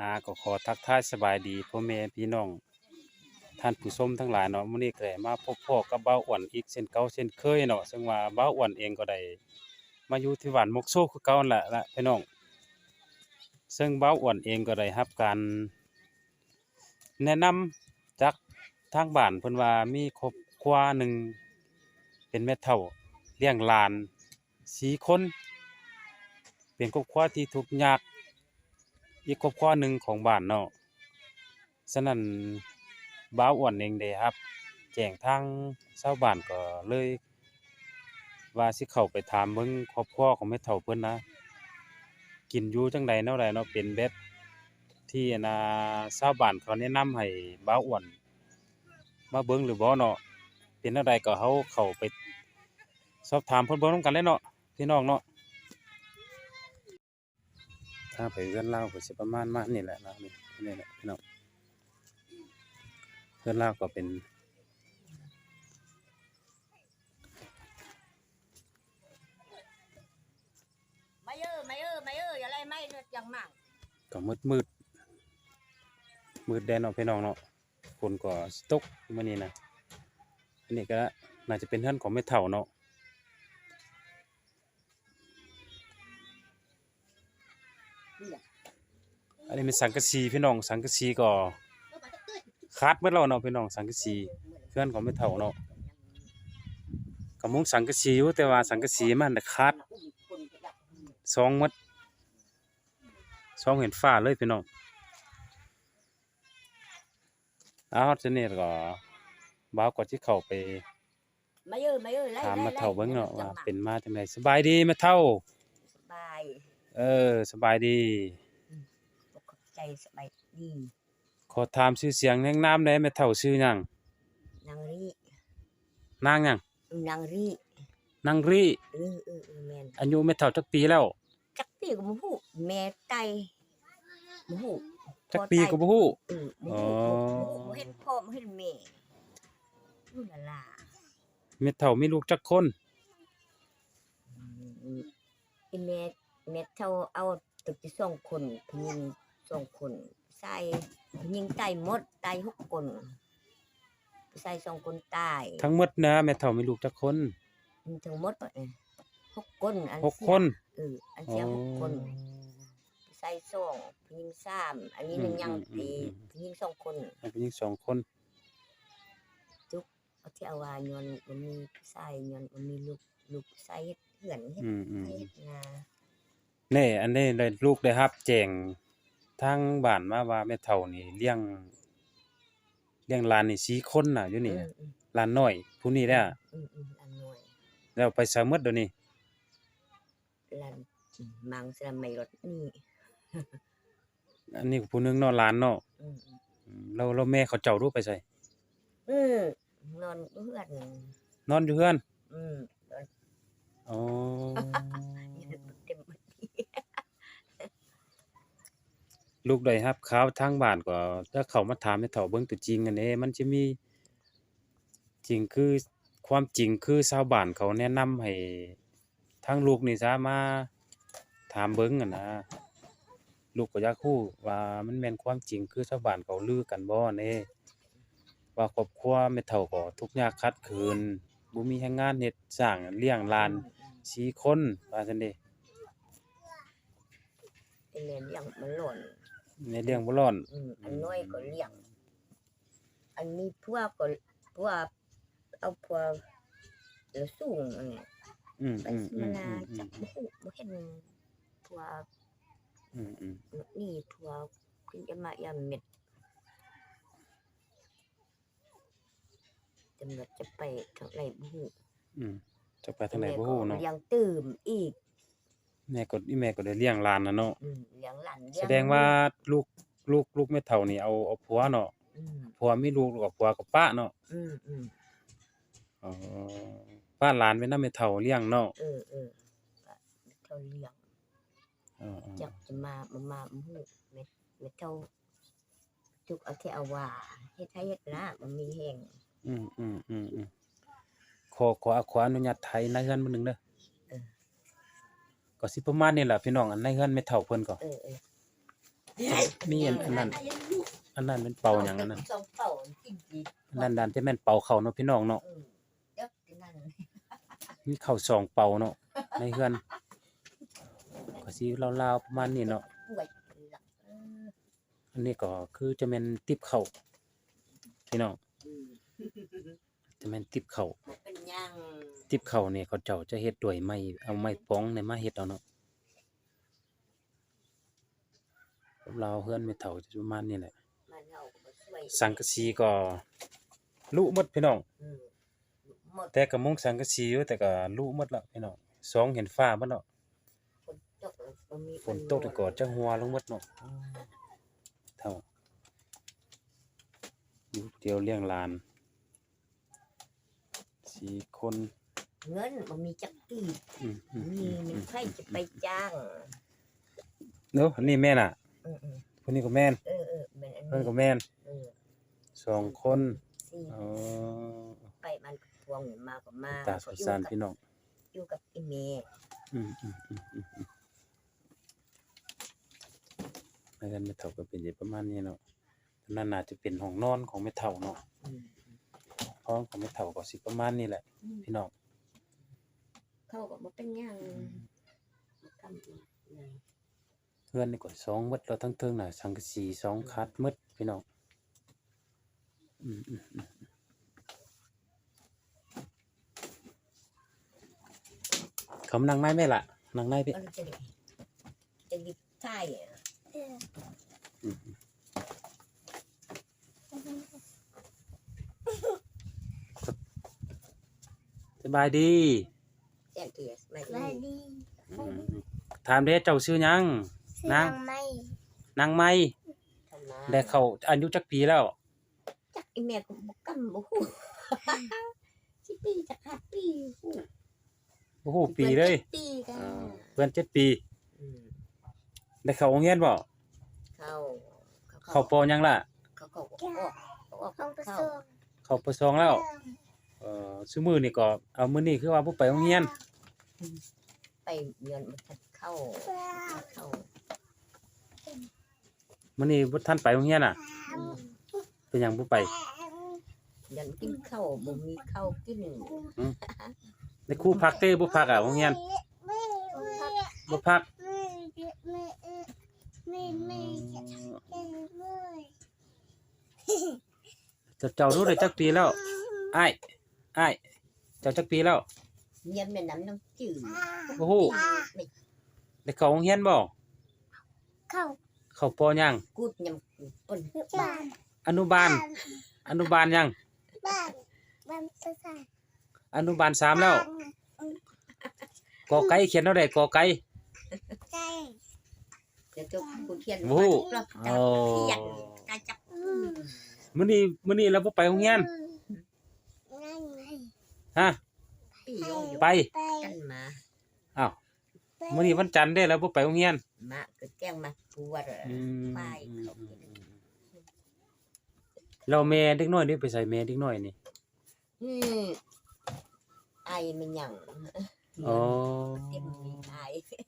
อ่าก็ขอทักทายสบายดีพ่อแม่พี่น้อง ท่านผู้ชมทั้งหลายเนาะมื้อนี้ก็ได้มาพบพ่อกับบ่าวอ้วนอีกเช่นเก่าเช่นเคยเนาะซึ่งว่าบ่าวอ้วนเองก็ได้มาอยู่ที่บ้านมกโซคือเก่านั่นแหละละพี่น้อง ซึ่งบ่าวอ้วนเองก็ได้รับการแนะนำจากทางบ้านเพิ่นว่ามีครอบครัวหนึ่งเป็นแม่เฒ่าเลี้ยงหลานสีคน เป็นครอบครัวที่ทุกข์ยาก อีกครอบครัวหนึ่งของบ้านเนาะฉะนั้นบ่าวอ้วนเองเด้ครับ แจ้งทางชาวบ้านก็เลย ว่าสิเข้าไปถามเบิ่งครอบครัวของแม่เฒ่าเพิ่นนะ กินอยู่จังใดแนวใดเนาะเป็นแบบที่อันนะชาวบ้านเขาแนะนำให้บ่าวอ้วนมาเบิ่งหรือบ่เนาะเป็นแนวใดก็เฮาเข้าไป สอบถามเพิ่นเบิ่งนำกันเลยเนาะพี่น้องเนาะ ถ้าไปเรือนเล่าวก็สิประมาณมานี่แหละนะนี่นี่แหละพี่น้องเรือนเล่าวก็เป็นไม่เออไม่เออไม่เอออะไรไม่เนี่ยยังมั่งก็มืดมืดมืดแดนเนาะพี่น้องเนาะฝนก็สิตกมื้อนี้นะอันนี้ก็น่าจะเป็นเรือนของแม่เฒ่าเนาะ อันนี้เป็นสังกะสีพี่น้องสังกะสีก็ขาดหมดแล้วเนาะพี่น้องสังกะสีเรือนของแม่เฒ่าเนาะก็มุงสังกะสีอยู่แต่ว่าสังกะสีมันน่ะขาดสองหมัดสองเห็นฟ้าเลยพี่น้องเอาทีนี้ก็บ่าวก็สิเข้าไปไม่เออไม่เออไล่ถามไล่มาเฒ่าเบิ่งเนาะไล่ว่ายังมั่งเป็นมาจังไดสบายดีแม่เฒ่าสบายเออสบายดีปก ใจสบายดีขอถามชื่อเสียงแนะนามได้แม่เฒ่าชื่อหยังนางรีนางหยังนางรีนางรีเออเออเออแมนอายุแม่เฒ่าจักปีแล้วจักปีก็บ่ฮู้แม่ไตบ่ฮู้จักปีก็บ่ฮู้เออบ่อ๋อฮู้บ่ฮู้บ่เห็นพ่อบ่เห็นแม่นู่นล่ะล่ะแม่เฒ่ามีลูกจักคนอืมอีแม่แม่เท่าเอาตึกที่สองคนผู้หญิง สองคนผู้ชายผู้หญิงตายหมดตายหกคนผู้ชายสองคนตายทั้งหมดนะแม่เฒ่ามีลูกจักคนมีทั้งหมดเอ่อหกคนอันหกเสียคนเอออันเสียหกคนผู้ชายสองผู้หญิงสามอันนี้หนึ่งยังตีผู้หญิงสองคนอ๋อผู้หญิงสองคนเอาที่เอาวายอนมันมีผู้ชายยอนมันมีลูกลูกผู้ชายเฮ็ดเหือนเฮ็ดอืมอืมเฮ็ดนาแน่อันนี้ได้ลูกได้รับแจ้ง ทางบ้านมาว่าแม่เฒ่านี่เลี้ยง เลี้ยงหลานนี่สี่คนน่ะอยู่นี่อืน่ะมอืมหลานน้อย ผู้นี้แหละอืมอืมอันน้อยแล้วไปซะหมดเดี๋ยวนี้ลันมังสลัมไม่รถนี่อันนี้ก็ผู้หนึงเนาะหลานเนาะอืมอืมแล้วแล้วแม่เขาเจ้ารู้ไปไสอืมนอนเพื่อนนอนอยู่เฮือนอืม อ๋อ เต็ม ลูกได้รับข่าวทางบ้านก็ถ้าเขามาถามแม่เฒ่าเบิ่งตัวจริงอันนี้มันจะมีจริงคือความจริงคือชาวบ้านเขาแนะนำให้ทางลูกนี่ซะมาถามเบิ่งอะนะลูกก็อยากรู้ว่ามันแม่นความจริงคือชาวบ้านเขาลือกันบ่แน่ว่าครอบครัวแม่เฒ่าก็ทุกข์ยากขัดขืนบ่มีแรงงานเฮ็ดสร้างเลี้ยงหลานสี่คนว่าซั่นเด้ เป็นเลี้ยงอย่างมันหล่น ในเลี้ยงบ่ร้อน อืมอันน้อยก็เลี้ยง อันนี้พวกก็พวกเอาพวกเดี๋ยวสูงอันนี้อืมไปอืมสิอืมามนาอืมอืจัมกบ่ฮู้บ่เห็นพวกอืมอืมนี่พวกคุณจะมายามเม็ดตำรวจจะไปทางไหนบ่ฮู้อืมจะไปทางไหนบ่ฮู้เนาะยังตื่มอีก แม่ก็อีแม่ก็ได้เลี้ยงหลานน่ะเนาะอืมเลี้ยงหลานเลี้แสยดงว่าลูกลูกลูกแม่เฒ่านี่เอาเอาผัวเนาะอืมผัวมีลูกแล้วก็ผัวกับป้าเนาะอืมอืมอ๋อป้าหลานไว้นำแม่เฒ่าเลี้ยงเนาะเออเออก็เขาเลี้ยงอ๋อจักจะมามามาบ่ฮู้เม็ดเม็ดเท่าทุกเอาที่เอาว่าเฮ็ดให้เฮ็ดนะมันมีแฮงอืมอืมอืมอืมขอขอขออนุญาตไทยในเฮือนมื้อหนึงเด้อเออ ก็สิประมาณนี้ล่ะพี่น้องอันในเฮือนแม่เฒ่าเพิ่นก็เออเออมีอันอันนั้นอันนั้นเป็นเป่าหยังอันนั้นสองเป่ากินดีอันนั้นดันจะแม่นเป่าเข้าเนาะพี่น้องเนาะเออเดี๋ยวที่นั่นมีเข้าสองเป่าเนาะในเฮือนก็สิราวๆประมาณนี้เนาะป่วยหลักเอออันนี้ก็คือจะแม่นติบเข้าพี่น้องอืมจะแม่นติบเข้าบ่เป็นหยัง ติบเข้านี่เขาเจ้าจะเฮ็ดด้วยไม้เอาไม้ป้องเนี่ยมาเฮ็ดเอาเนาะเราวเฮือนไม่เฒ่าจะประมาณนี้แหละมันเอาก็บ่ช่วยสังกะสีก็ลุหมดพี่น้องอืมหมดแต่ก็มุงสังกะสีอยู่แต่ก็ลุหมดแล้วพี่น้องสองเห็นฟ้าบ่เนาะฝนตกแล้วบ่มีฝนตกแต่ก็จะหัวลงหมดเนาะเท่าอยู่เดียวเลี้ยงหลานสี่คน เงินบ่มีจักกีบอืมอืมมีอืมมันใครจะไปจ้างเนาะอันนี้แม่น่ะเออคนนี้ก็แม่นๆเออเออแม่นอันเพิ่นนี้ก็แม่นเออสองคนสี่อ๋อไปมันก็ทวงมาก็มาตาสงสารพี่น้องอยู่กับอีเมอืมอืมอืมอืมอืมแล้วกันไม่เท่าก็เป็นอยู่ประมาณนี้เนาะนั่นน่าจะเป็นห้องนอนของไม่เท่าเนาะ อืมห้องของไม่เท่าก็สิประมาณนี้แหละอืมพี่น้อง เขาก็บ่เป็นหยังกำอีกเลยเพื่อนนี่ก็สองหมดแล้วทั้งเทิงน่ะสังกะสีสองคัดหมดพี่น้องอืมอืมอืมเขามานั่งในไหมล่ะนั่งในพี่มันจะได้จะดิบใช่อะอืมสบายดี สวัสดีดีอืมถามเด้เจ้าชื่อหยังเสียนาง งไม่นางไม้ทำมาได้เข้าอายุจักปีแล้ว จักอีเมก็บ่กำบ่ฮู้ สิปีจักห้าปีฮู้โอ้โหปีเลย ปีกัน เพื่อนเจ็ดปี อืมได้เข้าโรงเรียนบ่เข้าเข้าปอยังล่ะ เขาเขาออกเขาออกห้องประเข้าชุมเข้าปสองแล้ว เอ่อซุมื้อนี่ก็เอามื้อนี้คือว่าบ่ไปโรงเรียน ไปเรียนบ่ทันเข้าเข้ามื้อนี้บ่ทันไปโรงเรียนอะ อืมเป็นหยังบ่ไปเรียนกินข้าวบ่มีข้าวกินได้ครูพักเต้บ่พักอะโรงเรียนบ่พักไม่ไม่เจ้าเจ้ารู้ได้จักปีแล้วอ้ายอ้ายเจ้าจักปีแล้ว เรียนแม่น้ำน้ำจืดโอ้โหได้เข้าโรงเรียนบ่เข้าเข้าปอยังกูดยำกูดปนบ้านอนุบาล อนุบาลยังบ้านบ้านภาษาอนุบาลสามแล้วกอไก่เขียนเท่าใดกอไก่ใจเดี๋ยวเจ้ากูเขียนโอ้โหรอบโอ้จับเขียนกาจับอืมมื้อนี้มื้อนี้เราบ่ไปโรงเรียนนั่นไงฮะ พี่โยงอยู่ไปไป กันมาอ้าวมื้อนี้วันจันทร์เด้แล้วบ่ไปโรงเรียนมาก็แกล้งมาปวดอืมไปอืมเขาอืกิมนอืมเราแม่เด็กน้อยนี่ไปใส่แม่เด็กน้อยนี่อืมไอมันหยังอ๋อเต็มมีไอ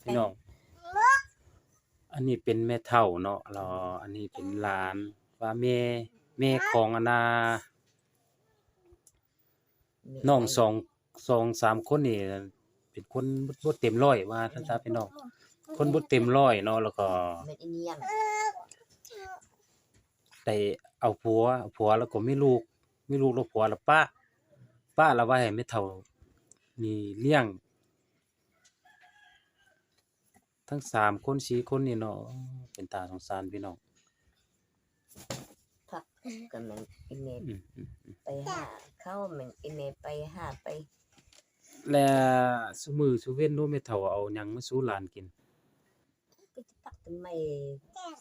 พี่น้องอันนี้เป็นแม่เฒ่าเนาะแล้วอันนี้เป็นหลาน ว่าแม่แม่ของอันนาน้องสอง สองสามคนนี่เป็นคนบ่บ่เต็มร้อยว่าท่านซะพี่น้องคนบ่เต็มร้อยเนาะแล้วก็เม็ดอินเนียมได้เอาผัวเอาผัวแล้วก็มีลูกมีลูกแล้วผัวแล้วป้าป้าแล้วว่าให้แม่เฒ่านี่เลี้ยง ทั้งสามคนสี่คนนี่เนาะเป็นตาสงสารพี่น้องพักกันมันอิเมอืมอืมไปหาเข้ามันอิเมไปหาไป และซุมื้อซุเว้นโน้แม่เฒ่าเอาหยังมาสู่หลานกิน ก็จะปักทำไม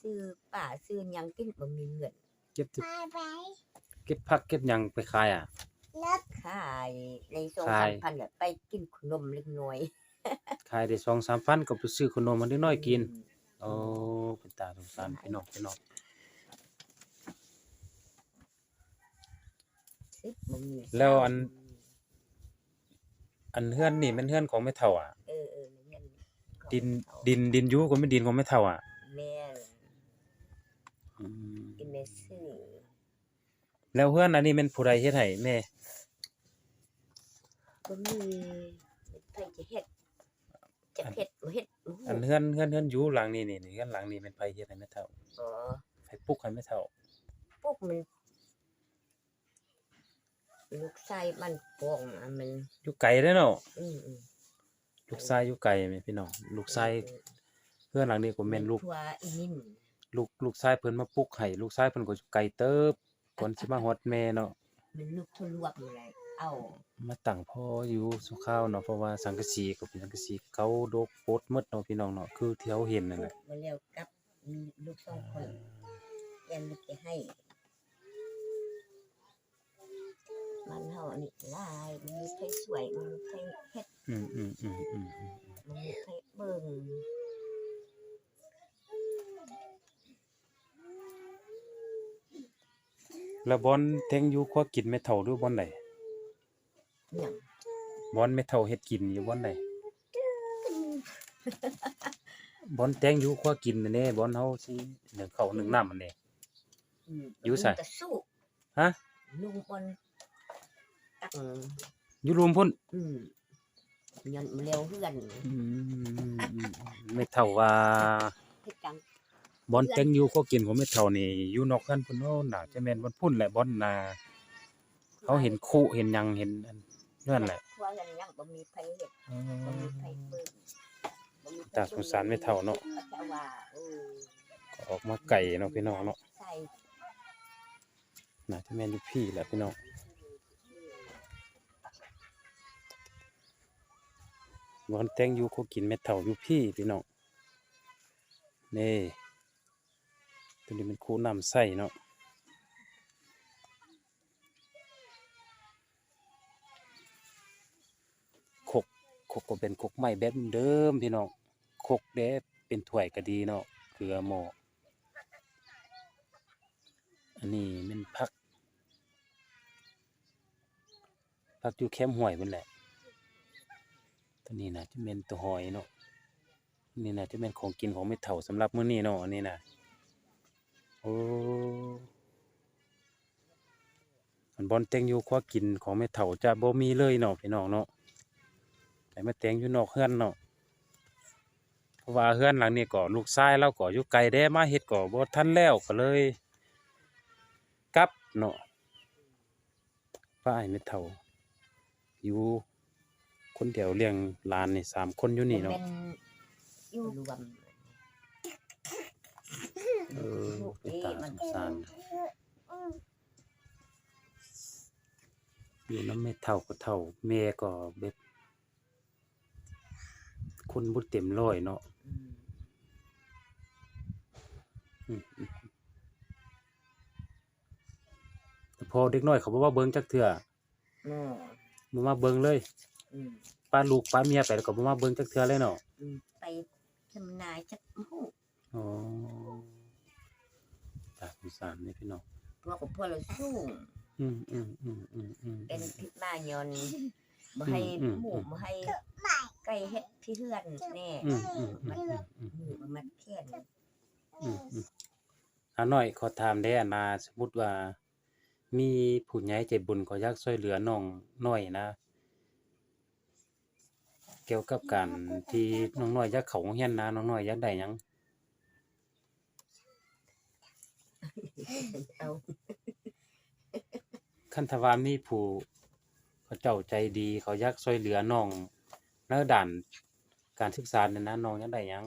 ซื้อป่าซื้อหยังกินบ่มีเงินเก็บไปไปเก็บผักเก็บหยังไปขายอะนับขายในสองขาสายมพันก็ไปกินขนมเล็กน้อยขายได้2-3,000ก็ไปซื้อขนมมาเล็กน้อยกินโอ้เป็นตาสงสารพี่น้องพี่น้องสิบบ่มีแล้วอัน อันเฮือนนี่แม่นเฮือนของแม่เฒ่าอะ เออเออเงินของดินเขาดินดินอยู่ก็เป็นดินของแม่เฒ่าอะแม่นอืมอีแม่ซื้อแล้วเพื่อนอันนี้แม่นผู้ใดเฮ็ดให้แม่ บ่มีไผจะเฮ็ดจะเฮ็ดบ่เฮ็ดบ่ฮู้อันเฮือนเฮือนเฮือนอยู่หลังนี้นี่นี่เฮือนหลังนี้แม่นไผเฮ็ดให้แม่เฒ่าอ๋อไผปลุกให้แม่เฒ่า พวกมัน ลูกชายมันปองอะมันอยู่ไกลเด้อเนาะอืมอืมลูกชายอยู่ไกลแม่พี่น้องลูกชายเฮือนหลังนี้ก็แม่นลูก ทั่วอีนินลูกลูกชายเพิ่นมาปลุกให้ลูกชายเพิ่นก็อยู่ไกลเติบก่อนสิมาฮอดแม่เนาะมันลูกคนรวบอะไรเอามาตั้งพ่ออยู่สุข้าวเนาะเพราะว่าสังกะสีก็เป็นสังกะสีเก่าโดกโปดหมดเนาะพี่น้องเนาะคือที่เฮาเห็นนั่นแหละ มาแล้วกับมีลูกสองคนยันลูกจะให้ มันเฮาอันนี้ลายมันมีไผสวยมันมีไผเฮ็ดอืมอืมอืมอืมอืมมันมีไผเบิ่งแล้วบอนแทงอยู่ครัวกินแม่เฒ่าหรือบ่อนใดหยังบอนแม่เฒ่าเฮ็ดกินอยู่บ่อนใดบอนแตงอยู่ครัวกินนั่นแน่บอนเฮาสิหนึ่งข้าวหนึ่งน้ำอันนี้อืมอยู่ไสลุงก็สู้ฮะ ลุงบน ตั้งอยู่รวมพุ่นอืมยันมาแล้วเฮือนอืมแม่เฒ่าว่าเฮ็ดจังบอนแตงอยู่ครัวกินของแม่เฒ่านี่อยู่นอกกันพุ่นโน่นน่ะจะแม่นบอนพุ่นแหละบอนนาเขาเห็นคู่เห็นหยังเห็นอันนั่นแหละว่ากันยังบ่มีไผเฮ็ดบ่มีไผเบิ่งบ่มีไผตาสงสารแม่เฒ่าเนาะเขาจะว่าเออก็ออกมาไก่เนาะพี่น้องเนาะใส่น่าจะแม่นอยู่พี่แหละพี่น้อง บอนแตงอยู่เขากินแม่เฒ่าอยู่พี่พี่น้องนี่ตัวนี้มันคู่น้ำใส่เนาะคกคกก็เป็นคกไม้แบบเดิมพี่น้องคกเด้เป็นถ้วยก็ดีเนาะเกลือหมออันนี้มันพักพักอยู่แคมห้วยพุ่นแหละ ตัวนี้นะจะเป็นตัวหอยเนาะนี่นะจะเป็นของกินของไม่เฒ่าสำหรับมื้อนี้เนาะนนี้นะโอ้อันบอนแตงอยู่ครัวกินของไม่เฒ่าจะบ่มีเลยเนาะพี่น้องเนาะแต่มาแตงอยู่นอกเฮือนเนาะเพราะว่าเฮือนหลังนี้ก็ลูกชายเราก็อยู่ไกลแด้มาเฮ็ดก็บ่ทันแล้วก็เลยกลับเนาะป้าให้ไม่เฒ่าอยู่ คนเดียวเลี้ยงหลานนี่สามคนอยู่นี่เนาะป็อยู่รวมเออลูกเป็นนี่ตามัสนงสารอยู่น้ำแม่เท่าก็เท่าแม่ก็เบ็ดคนบ่เต็มร้อยเนาะอืมอืมอืมแต่พอเด็กน้อยเขาบอกว่าเบิ่งจักเทื่ออ๋อบ่มาเบิ่งเลย อืมป้าลูกป้าเมียไปแล้วก็บ่มาเบิ่งจักเทื่อเลยเนาะอืมไปทำนายจักฮู้อ๋อตาสงสารนี่พี่น้องพวกกับพวกเราสู้อืมอืมอืมอืมอืม เป็นพิษมายอนบ่ให้อืมหมูอืมบ่ให้ไก่เฮ็ดพี่เฮือนแน่อืมอืมอืมอืมอืม หมูมันมัดแขนอืมอืมอาน้อยขอถามได้อะนาสมมุติว่า มีผู้ใหญ่ใจบุญเขาอยากช่วยเหลือน้องน้อยนะเกี่ยวกับการที่น้องน้อยอยากเข้าโรงเรียนนะน้องน้อยอยากได้หยังเอาคันทว่ามีผู้เขาเจ้าใจดีเขาอยากช่วยเหลือน้องในด้านการศึกษาเนี่ยนะน้องอยากได้หยัง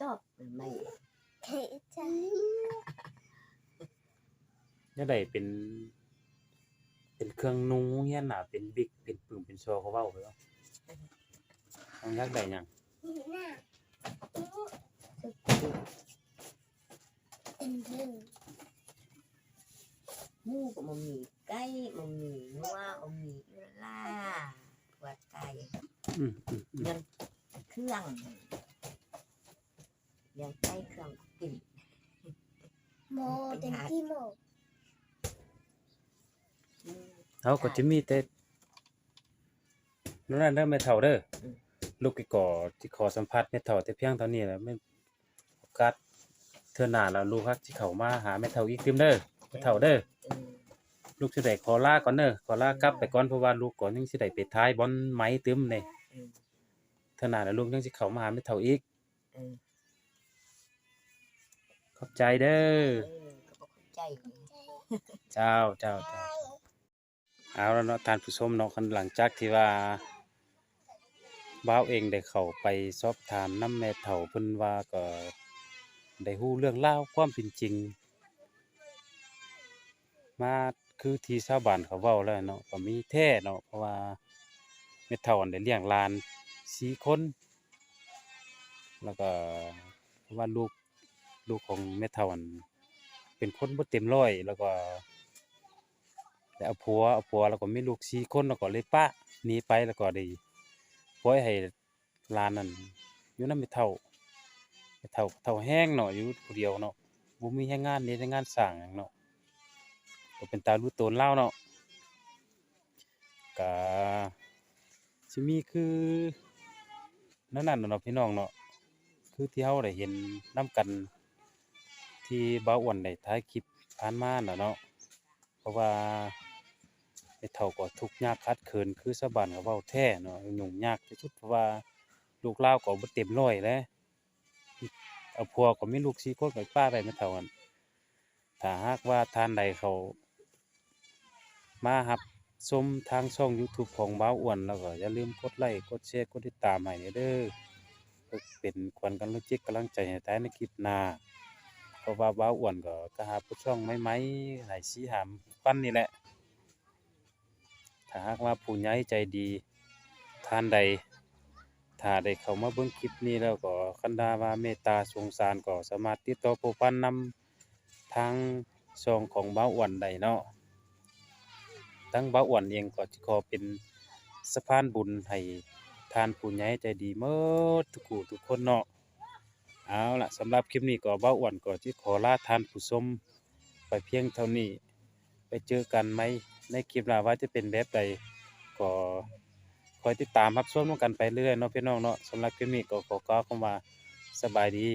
ตอบไม่เฮ้ยจ้าอยากได้เป็น เป็นเครื่องนุ่งโรงเรียนน่ะเป็นบิ๊กเป็นปึ้งเป็นโซเขาเว้าไปว่าน้องอยากได้หยังหน้าสึกเป็นเรื่องหมูก็บ่มีไก่บ่มีงัวบ่มีอีลาตัวไก่อืมอืมอืมเงินเครื่องเลี้ยังไก่เครื่องกิน โมเต็มที่โม อืม เขาก็จะมีแต่นั่นนะเด้อแม่เฒ่าเด้ออมลูกอีก่อที่ขอสัมภาษณ์แม่เฒ่าแต่เพียงเท่านี้แหละไม่โอกาสเทื่อหน้าแล้วลูกฮักสิเข้ามาหาแม่เฒ่าอีกติมเด้อแม่เฒ่าเด้อเออลูกสิได้ขอลาก่อนเด้อขอลากลับไปก่อนเพราะว่าลูกก่อนยังสิได้ไปท้ายบอลไม้ตึมนี่เออเทื่อหน้าแล้วลูกยังสิเข้ามาหาแม่เฒ่าอีกเออขอบใจเด้อเออก็บ่เข้าใจเจ้าเจ้าเจ้า เอาแล้วเนาะท่านผู้ชมเนาะคันหลังจากที่ว่าบ่าวเองได้เข้าไปสอบถามน้ำแม่เฒ่าเพิ่นว่าก็ได้ฮู้เรื่องราวความเป็นจริง มาคือที่ชาวบ้านเขาเว้าแล้วเนาะก็มีแท้เนาะเพราะว่าแม่เฒ่าอันได้เลี้ยงหลานสีคนแล้วก็เพราะว่าลูกลูกของแม่เฒ่าอันเป็นคนบ่เต็มร้อยแล้วก็ ได้เอาผัวเอาผัวแล้วก็มีลูกสี่คนแล้วก็เลยปะหนีไปแล้วก็ได้ปล่อยให้ลานนั่นอยู่นำแม่เฒ่าแม่เฒ่าเฒ่าแห้งเนาะอยู่ผู้เดียวเนาะบ่มีแรงงานเฮ็ดงานสร้างหยังเนาะก็เป็นตารู้ตนเล่าเนาะก็สิมีคือนั่นน่ะเนาะพี่น้องเนาะคือที่เฮาได้เห็นนํกันที่บ่าวอ้วนได้ถ่ายคลิปผ่านมาน่ะเนาะเพราะว่า ไอ้เฒ่าก็ทุกข์ยากคัดเขินคือชาวบ้านก็เว้าแท้เนาะยุ่งยากที่สุดเพราะว่าลูกเลาวก็บ่เต็มร้อยแล้วเอาผัวก็มีลูก4คนก็ป้าไปแม่เฒ่าหั่นถ้าหากว่าท่านใดเขามารับชมทางช่อง YouTube ของบ่าวอ้วนแล้วก็อย่าลืมกดไลค์กดแชร์กดติดตามให้เด้อเพื่อเป็นขวัญกำลังจิตกำลังใจให้ท้ายในคลิปหน้า เพราะว่าบ่าวอ้วนก็ก็หาผู้ช่องใหม่ๆให้สิหามปันนี่แหละ ถ้าหากว่าผู้ใหญ่ใจดีท่านใด ถ้าได้เข้ามาเบิ่งคลิปนี้แล้วก็คันดาว่าเมตตาสงสารก็สามารถติดต่อผู้พันนำทางช่องของบ้าอ้วนได้เนาะทั้งบ้าอ้วนเองก็ขอเป็นสะพานบุญให้ทานผู้ใหญ่ใจดีเมิดทุกูทุกคนเนาะเอาล่ะสำหรับคลิปนี้ก็บ้าอ้วนก็สิขอลาทานผู้ชมไปเพียงเท่านี้ ไปเจอกันไหม ในคลิปนะว่าจะเป็นแบบใดก็คอยติดตามรับชมกันไปเรื่อยเนาะพี่น้องเนาะสำหรับคลิปนี้ก็ขอกล่าวคำว่าสบายดี